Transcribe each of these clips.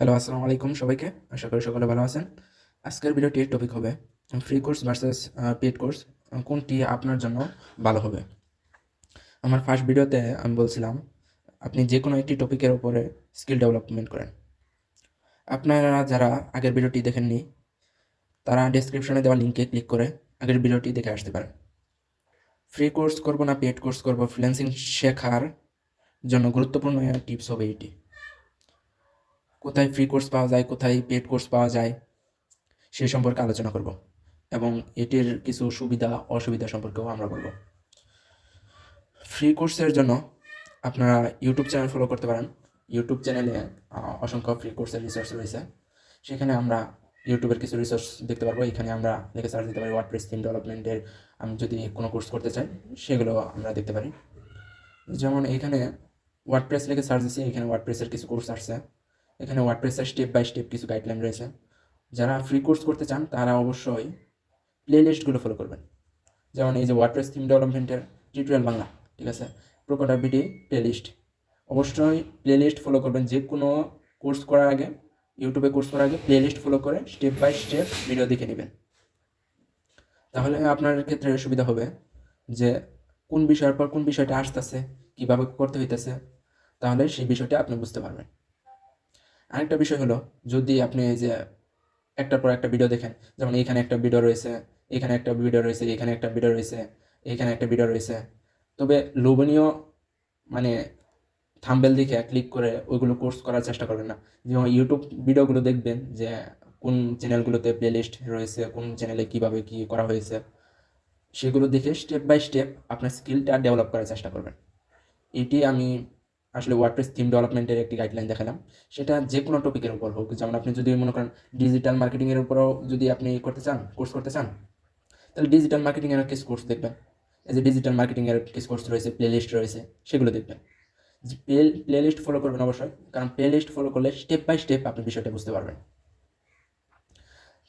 Hello, আসসালামু আলাইকুম সবাইকে। আশা করি সকলে ভালো আছেন। আজকের ভিডিওটির টপিক হবে free course versus paid course কোনটি আপনার জন্য ভালো হবে? আমার ফার্স্ট ভিডিওতে আমি বলছিলাম, আপনি যে কোনো একটি টপিকের উপরে স্কিল ডেভেলপমেন্ট করেন। আপনারা যারা আগের ভিডিওটি দেখেননি, তারা ডেসক্রিপশনে দেওয়া লিঙ্কে ক্লিক করে আগের ভিডিওটি দেখে আসতে পারেন। ফ্রি কোর্স করব না পেড কোর্স করব ফ্রিল্যান্সিং শেখার জন্য গুরুত্বপূর্ণ টিপস হবে এটি। কোথায় ফ্রি কোর্স পাওয়া যায়, কোথায় পেড কোর্স পাওয়া যায়, সে সম্পর্কে আলোচনা করব। এবং এটির কিছু সুবিধা, অসুবিধা সম্পর্কেও আমরা বলব। ফ্রি কোর্সের জন্য আপনারা ইউটিউব চ্যানেল ফলো করতে পারেন। ইউটিউব চ্যানেলে অসংখ্য ফ্রি কোর্সের রিসোর্স রয়েছে। সেখানে আমরা ইউটিউবের কিছু রিসোর্স দেখতে পারব। এখানে আমরা লিখে সার্চ দিতে পারি ওয়ার্ডপ্রেস থিম ডেভেলপমেন্টের আমি যদি কোনো কোর্স করতে চাই, সেগুলো আমরা দেখতে পারি। যেমন এখানে ওয়ার্ডপ্রেস লিখে সার্চ দিচ্ছি এখানে ওয়ার্ডপ্রেসের কিছু কোর্স আসছে। এখানে ওয়ার্ডপ্রেসের স্টেপ বাই স্টেপ কিছু গাইডলাইন রয়েছে। যারা ফ্রি কোর্স করতে চান, তারা অবশ্যই প্লে লিস্টগুলো ফলো করবেন। যেমন এই যে ওয়ার্ডপ্রেস থিম ডেভেলপমেন্টের টিউটোরিয়াল বাংলা, ঠিক আছে? প্রোকোডার বিডি প্লে লিস্ট অবশ্যই প্লে লিস্ট ফলো করবেন যে কোনো কোর্স করার আগে ইউটিউবে কোর্স করার আগে প্লে লিস্ট ফলো করে স্টেপ বাই স্টেপ ভিডিও দেখে নেবেন। তাহলে আপনার ক্ষেত্রে সুবিধা হবে যে কোন বিষয়ের পর কোন বিষয়টা আসতেছে, কীভাবে করতে হইতেছে, তাহলে সেই বিষয়টা আপনি বুঝতে পারবেন। আরেকটা বিষয় হলো, যদি আপনি এই যে একটার পর একটা ভিডিও দেখেন, যেমন এখানে একটা ভিডিও রয়েছে, এখানে একটা ভিডিও রয়েছে, এখানে একটা ভিডিও রয়েছে, এখানে একটা ভিডিও রয়েছে, তবে লোভনীয় মানে থাম্বেল দেখে ক্লিক করে ওইগুলো কোর্স করার চেষ্টা করবেন না। যেমন ইউটিউব ভিডিওগুলো দেখবেন যে কোন চ্যানেলগুলোতে প্লেলিস্ট রয়েছে, কোন চ্যানেলে কীভাবে কী করা হয়েছে, সেগুলো দেখে স্টেপ বাই স্টেপ আপনার স্কিলটা ডেভেলপ করার চেষ্টা করবেন। এটি আমি আসলে ওয়ার্ডপ্রেস থিম ডেভেলপমেন্টের একটি গাইডলাইন দেখালাম। সেটা যে কোনো টপিকের উপর হোক, যেমন আপনি যদি মনে করেন ডিজিটাল মার্কেটিংয়ের উপরও যদি আপনি করতে চান কোর্স করতে চান, তাহলে ডিজিটাল মার্কেটিংয়ের কিছু কোর্স দেখবেন। এই যে ডিজিটাল মার্কেটিংয়ের কিছু কোর্স রয়েছে প্লে লিস্ট রয়েছে, সেগুলো দেখবেন। প্লে প্লে লিস্ট ফলো করবেন অবশ্যই, কারণ প্লে লিস্ট ফলো করলে স্টেপ বাই স্টেপ আপনি বিষয়টা বুঝতে পারবেন।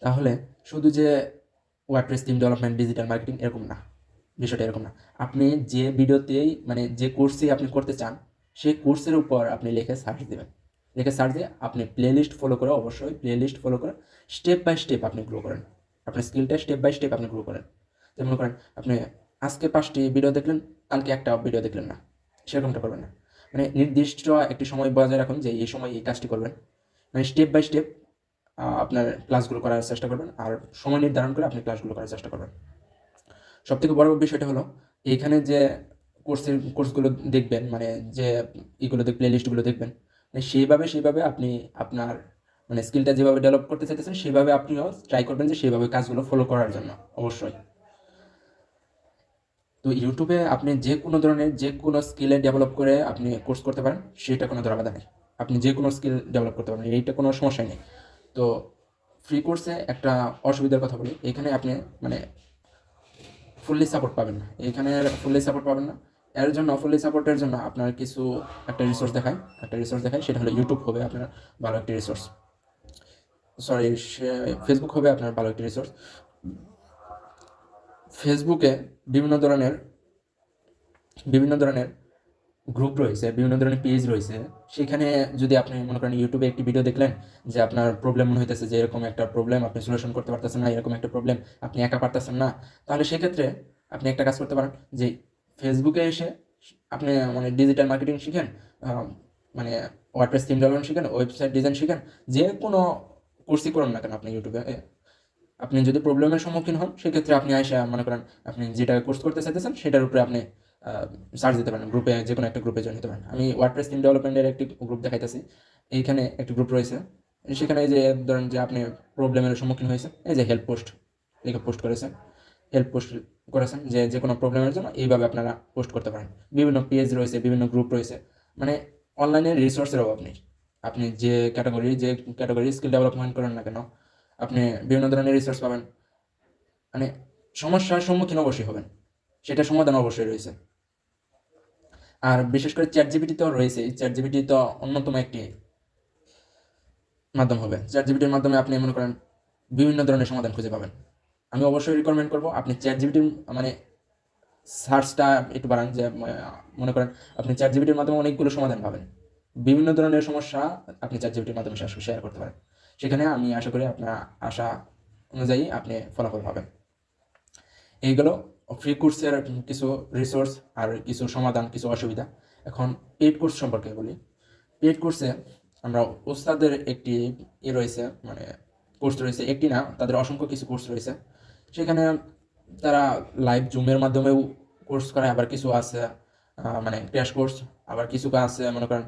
তাহলে শুধু যে WordPress theme development digital marketing এরকম না, বিষয়টা এরকম না। আপনি যে ভিডিওতেই মানে যে কোর্সেই আপনি করতে চান সেই কোর্সের উপর আপনি লিখে সার্চ দেবেন। লিখে সার্চ দিয়ে আপনি প্লে লিস্ট ফলো করে অবশ্যই প্লে লিস্ট ফলো করে স্টেপ বাই স্টেপ আপনি গ্রো করেন। আপনার স্কিলটা স্টেপ বাই স্টেপ আপনি গ্রো করেন। যেমন করেন, আপনি আজকে পাঁচটি ভিডিও দেখলেন, কালকে একটা ভিডিও দেখলেন না। সেরকমটা করবেন না। মানে নির্দিষ্ট একটি সময় বজায় রাখুন যে এই সময় এই কাজটি করবেন। মানে স্টেপ বাই স্টেপ আপনার ক্লাসগুলো করার চেষ্টা করবেন আর সময় নির্ধারণ করে আপনি ক্লাসগুলো করার চেষ্টা করবেন। সব থেকে বড় বিষয়টা হলো, এইখানে যে কোর্সের কোর্সগুলো দেখবেন মানে যে ইগুলো দেখ প্লে লিস্টগুলো দেখবেন মানে সেইভাবে সেইভাবে আপনি আপনার মানে স্কিলটা যেভাবে ডেভেলপ করতে চাইতেছেন সেভাবে আপনিও ট্রাই করবেন যে সেইভাবে কাজগুলো ফলো করার জন্য, অবশ্যই। তো ইউটিউবে আপনি যে কোনো ধরনের, যে কোনো স্কিলে ডেভেলপ করে আপনি কোর্স করতে পারেন, সেটা কোনো দরকার নেই। আপনি যে কোনো স্কিল ডেভেলপ করতে পারেন, এইটা কোনো সমস্যা নেই। তো ফ্রি কোর্সে একটা অসুবিধার কথা বলি, এখানে আপনি মানে ফুললি সাপোর্ট পাবেন না। এখানে ফুললি সাপোর্ট পাবেন না। এর জন্য ফুললি সাপোর্টের জন্য আপনার কিছু একটা রিসোর্স দেখায় একটা রিসোর্স দেখায় সেটা হলো ইউটিউব হবে আপনার ভালো একটি রিসোর্স সরি ফেসবুক হবে আপনার ভালো একটি রিসোর্স ফেসবুকে বিভিন্ন ধরনের বিভিন্ন ধরনের গ্রুপ রয়েছে, বিভিন্ন ধরনের পেজ রয়েছে। সেখানে যদি আপনি মনে করেন ইউটিউবে একটি ভিডিও দেখলেন যে আপনার প্রবলেম মনে হইতেছে যে এরকম একটা প্রবলেম আপনি সলিউশন করতে পারতেছেন না, এরকম একটা প্রবলেম আপনি একা পারতেছেন না, তাহলে সেক্ষেত্রে আপনি একটা কাজ করতে পারেন যে ফেসবুকে এসে আপনি মানে ডিজিটাল মার্কেটিং শিখেন মানে ওয়ার্ডপ্রেস থিম ডেভেলপমেন্ট শিখেন ওয়েবসাইট ডিজাইন শিখেন, যে কোনো কোর্সই করুন না কেন আপনি ইউটিউবে আপনি যদি প্রবলেমের সম্মুখীন হন, সেক্ষেত্রে আপনি আসা মনে করেন আপনি যেটা কোর্স করতে চাইতেছেন, সেটার উপরে আপনি সার্চ দিতে পারেন গ্রুপে যে কোনো একটা গ্রুপে জয়েন হতে পারেন। আমি ওয়ার্ডপ্রেস থিম ডেভেলপমেন্টের একটি গ্রুপ দেখাইতেছি, এইখানে একটি গ্রুপ রয়েছে। সেখানে যে, ধরেন যে আপনি প্রবলেমের সম্মুখীন হয়েছে এই যে হেল্প পোস্ট লিখে পোস্ট করেছেন হেল্প পোস্ট করেছেন যে যে কোনো প্রবলেমের জন্য এইভাবে আপনারা পোস্ট করতে পারেন। বিভিন্ন পেজ রয়েছে, বিভিন্ন গ্রুপ রয়েছে। মানে অনলাইনে রিসোর্সের অভাব নেই। আপনি যে ক্যাটাগরি যে ক্যাটাগরি স্কিল ডেভেলপমেন্ট করেন না কেন, আপনি বিভিন্ন ধরনের রিসোর্স পাবেন। মানে সমস্যার সম্মুখীন অবশ্যই হবেন। সেটা সমাধান অবশ্যই রয়েছে। আর বিশেষ করে চ্যাট জিবিটি তো রয়েছে। চ্যাট জিবিটি তো অন্যতম একটি মাধ্যম হবে। চ্যাট জিবিটির মাধ্যমে আপনি মনে করেন বিভিন্ন ধরনের সমাধান খুঁজে পাবেন। আমি অবশ্যই রিকমেন্ড করব। আপনি চ্যাট জিবিটির মানে সার্চটা একটু বাড়ান যে মনে করেন আপনি চ্যাট জিবিটির মাধ্যমে অনেকগুলো সমাধান পাবেন। বিভিন্ন ধরনের সমস্যা আপনি চ্যাট জিপিটির মাধ্যমে শেয়ার করতে পারেন। সেখানে আমি আশা করি আপনার আশা অনুযায়ী আপনি ফলাফল পাবেন। এইগুলো ফ্রি কোর্সের কিছু রিসোর্স আর কিছু সমাধান, কিছু অসুবিধা। এখন পেড কোর্স সম্পর্কে বলি। পেড কোর্সে আমরা ওস্তাদের একটি ই রয়েছে মানে কোর্স রয়েছে। একটি না, তাদের অসংখ্য কিছু কোর্স রয়েছে। সেখানে তারা লাইভ জুমের মাধ্যমেও কোর্স করায়, আবার কিছু আছে মানে ক্র্যাশ কোর্স আবার কিছু আছে, মনে করেন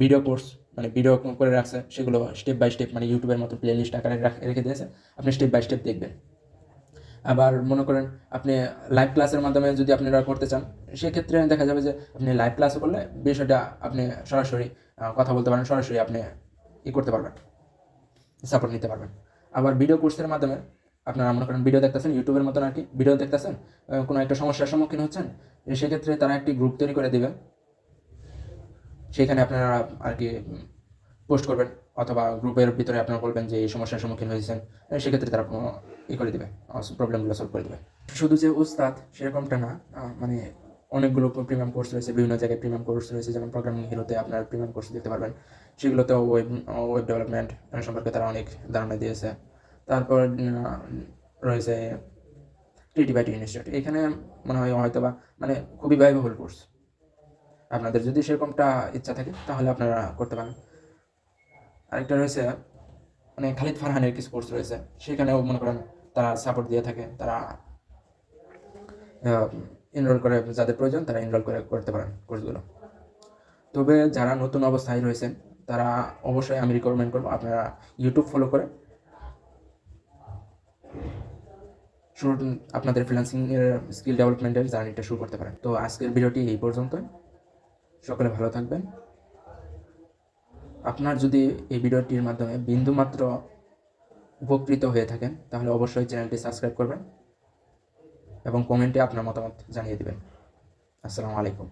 ভিডিও কোর্স মানে ভিডিও করে রাখছে, সেগুলো স্টেপ বাই স্টেপ মানে ইউটিউবের মতো প্লে লিস্ট আকারে রেখে দিয়েছে, আপনি স্টেপ বাই স্টেপ দেখবেন। আবার মনে করেন, আপনি লাইভ ক্লাসের মাধ্যমে যদি আপনারা করতে চান, সেক্ষেত্রে দেখা যাবে যে আপনি লাইভ ক্লাসও করলে বিষয়টা আপনি সরাসরি কথা বলতে পারেন সরাসরি আপনি ই করতে পারবেন সাপোর্ট নিতে পারবেন। আবার ভিডিও কোর্সের মাধ্যমে আপনারা মনে করেন ভিডিও দেখতেছেন ইউটিউবের মতন আর কি ভিডিও দেখতেছেন কোনো একটা সমস্যার সম্মুখীন হচ্ছেন সেক্ষেত্রে তারা একটি গ্রুপ তৈরি করে দেবে। সেখানে আপনারা আর কি পোস্ট করবেন, অথবা গ্রুপের ভিতরে আপনারা বলবেন যে এই সমস্যার সম্মুখীন হয়েছেন সেক্ষেত্রে তারা কোনো ই করে দেবে প্রবলেমগুলো সলভ করে দেবে। শুধু যে উস্তাদ সেরকমটা না মানে অনেকগুলো প্রিমিয়াম কোর্স রয়েছে, বিভিন্ন জায়গায় প্রিমিয়াম কোর্স রয়েছে, যেমন প্রোগ্রামিং হিরোতে আপনার প্রিমিয়াম কোর্স দেখতে পারবেন। সেগুলোতেও ওয়েব ওয়েব ডেভেলপমেন্ট সম্পর্কে তারা অনেক ধারণা দিয়েছে। তারপর রয়েছে ক্রিয়েটিভিটি ইনস্টিটিউট এখানে মনে হয় হয়তো বা মানে খুবই ব্যয়বহুল কোর্স আপনাদের যদি সেরকমটা ইচ্ছা থাকে, তাহলে আপনারা করতে পারেন। আরেকটা রয়েছে মানে খালিদ ফারহানের কিছু কোর্স রয়েছে। সেখানেও মনে করেন তারা সাপোর্ট দিয়ে থাকে, তারা এনরোল করে যাদের প্রয়োজন, তারা এনরোল করে করতে পারেন কোর্সগুলো তবে যারা নতুন অবস্থায় রয়েছেন, তারা অবশ্যই আমি রিকমেন্ড করব, আপনারা ইউটিউব ফলো করে শুরু আপনাদের ফ্রিল্যান্সিং এর স্কিল ডেভেলপমেন্টের জার্নিটা শুরু করতে পারেন। তো আজকের ভিডিওটি এই পর্যন্ত সকলে ভালো থাকবেন। আপনার যদি এই ভিডিওটির মাধ্যমে বিন্দুমাত্র উপকৃত হয়ে থাকেন, তাহলে অবশ্যই চ্যানেলটি সাবস্ক্রাইব করবেন এবং কমেন্টে আপনার মতামত জানিয়ে দেবেন। আসসালামু আলাইকুম।